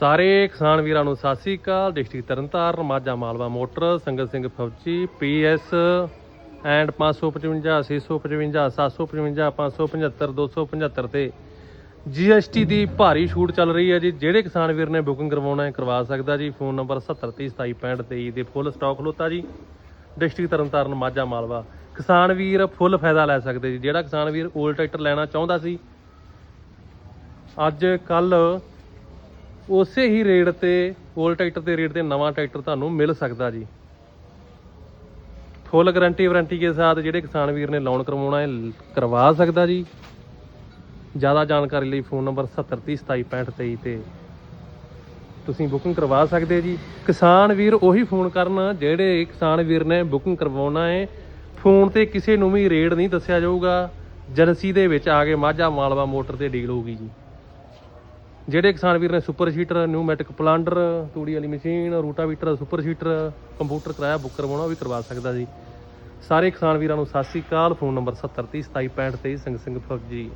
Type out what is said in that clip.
ਸਾਰੇ ਕਿਸਾਨ ਵੀਰਾਂ ਨੂੰ ਸਤਿ ਸ੍ਰੀ ਅਕਾਲ। ਡਿਸਟ੍ਰਿਕਟ ਤਰਨਤਾਰਨ, ਮਾਝਾ ਮਾਲਵਾ ਮੋਟਰ ਸੰਗਤ ਸਿੰਘ ਫੌਜੀ, ਪੀਐਸ ਐਂਡ 555 655 755 575 275 ਤੇ ਜੀਐਸਟੀ ਦੀ ਭਾਰੀ ਛੂਟ ਚੱਲ ਰਹੀ ਹੈ ਜੀ। ਜਿਹੜੇ ਕਿਸਾਨ ਵੀਰ ਨੇ ਬੁਕਿੰਗ ਕਰਵਾਉਣਾ ਹੈ, ਕਰਵਾ ਸਕਦਾ ਜੀ। ਫੋਨ ਨੰਬਰ 7030276523 ਦੇ ਫੁੱਲ ਸਟਾਕ ਖਲੋਤਾ ਜੀ। ਡਿਸਟ੍ਰਿਕਟ ਤਰਨਤਾਰਨ, ਮਾਝਾ ਮਾਲਵਾ। ਕਿਸਾਨ ਵੀਰ ਫੁੱਲ ਫਾਇਦਾ ਲੈ ਸਕਦੇ ਜੀ। ਜਿਹੜਾ ਕਿਸਾਨ ਵੀਰ ਓਲ ਟਰੈਕਟਰ ਲੈਣਾ ਚਾਹੁੰਦਾ ਸੀ, ਅੱਜ ਕੱਲ ਉਸੇ ਹੀ ਰੇਟ ਤੇ ਓਲ ਟਰੈਕਟਰ ਦੇ ਰੇਟ ਤੇ ਨਵਾਂ ਟਰੈਕਟਰ ਤੁਹਾਨੂੰ ਮਿਲ ਸਕਦਾ ਜੀ। ਫੁੱਲ ਗਾਰੰਟੀ ਵਾਰੰਟੀ ਕੇ ਸਾਥ ਜਿਹੜੇ ਕਿਸਾਨ ਵੀਰ ਨੇ ਲੋਨ ਕਰਵਾਉਣਾ ਹੈ, ਕਰਵਾ ਸਕਦਾ ਜੀ। ਜ਼ਿਆਦਾ ਜਾਣਕਾਰੀ ਲਈ ਫੋਨ ਨੰਬਰ 7030276523 ਤੇ ਤੁਸੀਂ ਬੁਕਿੰਗ ਕਰਵਾ ਸਕਦੇ ਜੀ। ਕਿਸਾਨ ਵੀਰ ਉਹੀ ਫੋਨ ਕਰਨ ਜਿਹੜੇ ਕਿਸਾਨ ਵੀਰ ਨੇ ਬੁਕਿੰਗ ਕਰਵਾਉਣਾ ਹੈ। ਫੋਨ ਤੇ ਕਿਸੇ ਨੂੰ ਵੀ ਰੇਟ ਨਹੀਂ ਦੱਸਿਆ ਜਾਊਗਾ। ਜਰਸੀ ਦੇ ਵਿੱਚ ਆ ਕੇ ਮਾਝਾ ਮਾਲਵਾ ਮੋਟਰ ਤੇ ਡੀਲ ਹੋਊਗੀ ਜੀ। ਜਿਹੜੇ ਕਿਸਾਨ ਵੀਰ ਨੇ ਸੁਪਰ ਸੀਟਰ ਨਿਊਮੈਟਿਕ ਪਲਾਂਡਰ ਤੂੜੀ ਵਾਲੀ ਮਸ਼ੀਨ, ਰੂਟਾਵੀਟਰ, ਸੁਪਰ ਸੀਟਰ, ਕੰਪਿਊਟਰ ਕਿਰਾਇਆ ਬੁੱਕ ਕਰਵਾਉਣਾ, ਉਹ ਵੀ ਕਰਵਾ ਸਕਦਾ ਜੀ। ਸਾਰੇ ਕਿਸਾਨ ਵੀਰਾਂ ਨੂੰ ਸਤਿ ਸ੍ਰੀ ਅਕਾਲ, ਫੋਨ ਨੰਬਰ 7030276523 ਸਿੰਘ ਸਿੰਘ, ਫੌਜੀ।